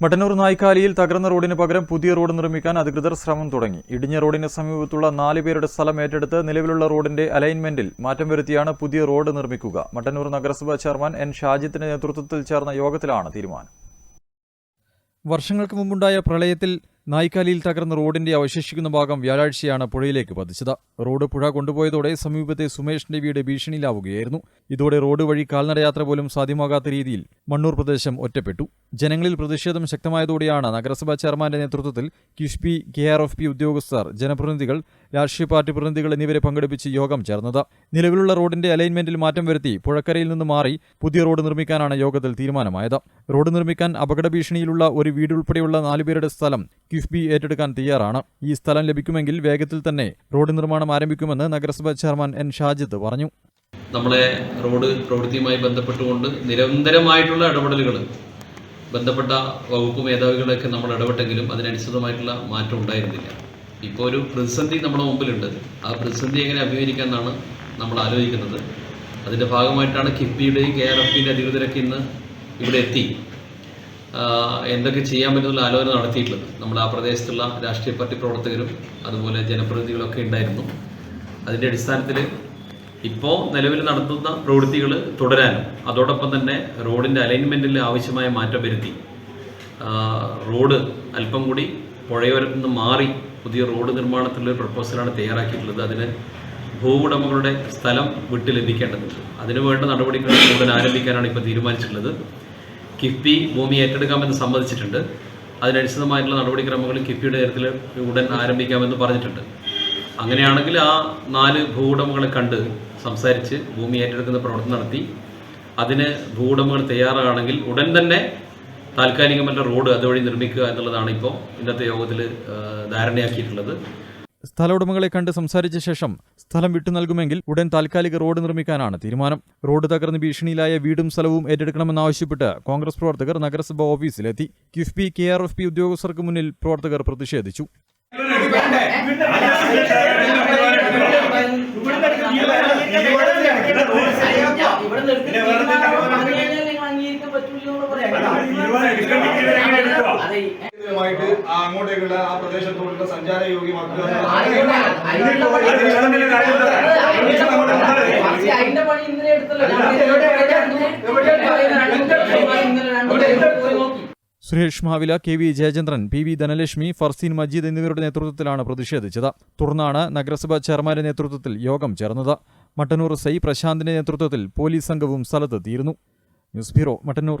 മട്ടന്നൂർ നായ്ക്കാലിയിൽ തകർന്ന റോഡിന് പകരം പുതിയ റോഡ് നിർമ്മിക്കാൻ അധികൃതർ ശ്രമം തുടങ്ങി. ഇടിഞ്ഞ റോഡിന് സമീപത്തുള്ള നാല് പേരുടെ സ്ഥലം ഏറ്റെടുത്ത് നിലവിലുള്ള റോഡിന്റെ അലൈൻമെന്റിൽ മാറ്റം വരുത്തിയാണ് പുതിയ റോഡ് നിർമ്മിക്കുക. മട്ടന്നൂർ നഗരസഭാ ചെയർമാൻ എൻ ഷാജിത്തിന്റെ നേതൃത്വത്തിൽ ചേർന്ന യോഗത്തിലാണ് തീരുമാനം. വർഷങ്ങൾക്ക് മുമ്പുണ്ടായ പ്രളയത്തിൽ നായ്ക്കാലിയിൽ തകർന്ന റോഡിന്റെ അവശേഷിക്കുന്ന ഭാഗം വ്യാഴാഴ്ചയാണ് പുഴയിലേക്ക് പതിച്ചത്. റോഡ് പുഴ കൊണ്ടുപോയതോടെ സമീപത്തെ സുമേഷിന്റെ വീട് ഭീഷണിയിലാവുകയായിരുന്നു. ഇതോടെ റോഡ് വഴി കാൽനടയാത്ര പോലും സാധ്യമാകാത്ത രീതിയിൽ മണ്ണൂർ പ്രദേശം ഒറ്റപ്പെട്ടു. ജനങ്ങളിൽ പ്രതിഷേധം ശക്തമായതോടെയാണ് നഗരസഭാ ചെയർമാന്റെ നേതൃത്വത്തിൽ KIIFB K R F P ഉദ്യോഗസ്ഥർ ജനപ്രതിനിധികൾ രാഷ്ട്രീയ പാർട്ടി പ്രതിനിധികൾ എന്നിവരെ പങ്കെടുപ്പിച്ച് യോഗം ചേർന്നത്. നിലവിലുള്ള റോഡിന്റെ അലൈൻമെന്റിൽ മാറ്റം വരുത്തി പുഴക്കരയിൽ നിന്ന് മാറി പുതിയ റോഡ് നിർമ്മിക്കാനാണ് യോഗത്തിൽ തീരുമാനമായത്. റോഡ് നിർമ്മിക്കാൻ അപകട ഭീഷണിയിലുള്ള ഒരു വീടുൾപ്പെടെയുള്ള നാലുപേരുടെ സ്ഥലം കിഫ്ബി ഏറ്റെടുക്കാൻ തയ്യാറാണ്. ഈ സ്ഥലം ലഭിക്കുമെങ്കിൽ വേഗത്തിൽ തന്നെ റോഡ് നിർമ്മാണം ആരംഭിക്കുമെന്ന് നഗരസഭാ ചെയർമാൻ എൻ ഷാജിദ് പറഞ്ഞു. നമ്മളെ റോഡ് പ്രവൃത്തിയുമായി ബന്ധപ്പെട്ടുകൊണ്ട് നിരന്തരമായിട്ടുള്ള ഇടപെടലുകൾ ബന്ധപ്പെട്ട വകുപ്പ് മേധാവികളൊക്കെ നമ്മൾ ഇടപെട്ടെങ്കിലും അതിനനുസൃതമായിട്ടുള്ള മാറ്റം ഉണ്ടായിരുന്നില്ല. ഇപ്പോൾ ഒരു പ്രതിസന്ധി നമ്മുടെ മുമ്പിലുണ്ട്. ആ പ്രതിസന്ധി എങ്ങനെ അഭിമുഖീകരിക്കാമെന്നാണ് നമ്മൾ ആലോചിക്കുന്നത്. അതിന്റെ ഭാഗമായിട്ടാണ് കിഫ്ബിയുടെയും കെ ആർ എഫിന്റെ അധികൃതരൊക്കെ ഇന്ന് ഇവിടെ എത്തി. എന്തൊക്കെ ചെയ്യാൻ പറ്റുന്ന ആലോചന നടത്തിയിട്ടുള്ളത്. നമ്മൾ ആ പ്രദേശത്തുള്ള രാഷ്ട്രീയ പാർട്ടി പ്രവർത്തകരും അതുപോലെ ജനപ്രതിനിധികളൊക്കെ ഉണ്ടായിരുന്നു. അതിന്റെ അടിസ്ഥാനത്തിൽ ഇപ്പോൾ നിലവിൽ നടത്തുന്ന പ്രവൃത്തികൾ തുടരാനും അതോടൊപ്പം തന്നെ റോഡിന്റെ അലൈൻമെന്റിൽ ആവശ്യമായ മാറ്റം വരുത്തി. റോഡ് അല്പം കൂടി പുഴയോരത്തു നിന്ന് മാറി പുതിയ റോഡ് നിർമ്മാണത്തിലുള്ള പ്രപ്പോസലാണ് തയ്യാറാക്കിയിട്ടുള്ളത്. അതിന് ഭൂവുടമകളുടെ സ്ഥലം വിട്ട് ലഭിക്കേണ്ടതുണ്ട്. അതിനുവേണ്ട നടപടികൾ ഉടൻ ആരംഭിക്കാനാണ് ഇപ്പോൾ തീരുമാനിച്ചിട്ടുള്ളത്. കിഫ്ബി ഭൂമി ഏറ്റെടുക്കാമെന്ന് സമ്മതിച്ചിട്ടുണ്ട്. അതിനനുസൃതമായിട്ടുള്ള നടപടിക്രമങ്ങൾ കിഫ്ബിയുടെ കാര്യത്തിൽ ഉടൻ ആരംഭിക്കാമെന്ന് പറഞ്ഞിട്ടുണ്ട്. അങ്ങനെയാണെങ്കിൽ ആ നാല് ഭൂവുടമകളെ കണ്ട് സംസാരിച്ച് ഭൂമി ഏറ്റെടുക്കുന്ന പ്രവർത്തനം നടത്തി. അതിന് ഭൂവുടമകൾ തയ്യാറാണെങ്കിൽ ഉടൻ തന്നെ താൽക്കാലികമല്ല റോഡ് അതുവഴി നിർമ്മിക്കുക എന്നുള്ളതാണ് ഇപ്പോൾ ഇന്നത്തെ യോഗത്തിൽ ധാരണയാക്കിയിട്ടുള്ളത്. സ്ഥല ഉടമകളെ കണ്ട് സംസാരിച്ച ശേഷം സ്ഥലം വിട്ടു നൽകുമെങ്കിൽ ഉടൻ താൽക്കാലിക റോഡ് നിർമ്മിക്കാനാണ് തീരുമാനം റോഡ് തകർന്ന് ഭീഷണിയിലായ വീടും സ്ഥലവും ഏറ്റെടുക്കണമെന്നാവശ്യപ്പെട്ട് കോൺഗ്രസ് പ്രവർത്തകർ നഗരസഭാ ഓഫീസിലെത്തി KIIFB K R F P ഉദ്യോഗസ്ഥർക്ക് മുന്നിൽ പ്രവർത്തകർ പ്രതിഷേധിച്ചു. അതെ. ായിട്ട് ആ അങ്ങോട്ടേക്കുള്ള ആ പ്രദേശത്തോടുള്ള സഞ്ചാര യോഗ്യമാക്കുക Suresh Mavila K V Jayachandran P V Dhanalakshmi Farseen Majeed എന്നിവരുടെ നേതൃത്വത്തിലാണ് പ്രതിഷേധിച്ചത്. തുടർന്നാണ് നഗരസഭാ ചെയർമാന്റെ നേതൃത്വത്തിൽ യോഗം ചേർന്നത്. മട്ടന്നൂർ സൈ പ്രശാന്തിന്റെ നേതൃത്വത്തിൽ പോലീസ് സംഘവും സ്ഥലത്തെത്തിയിരുന്നു. News bureau Mattannur.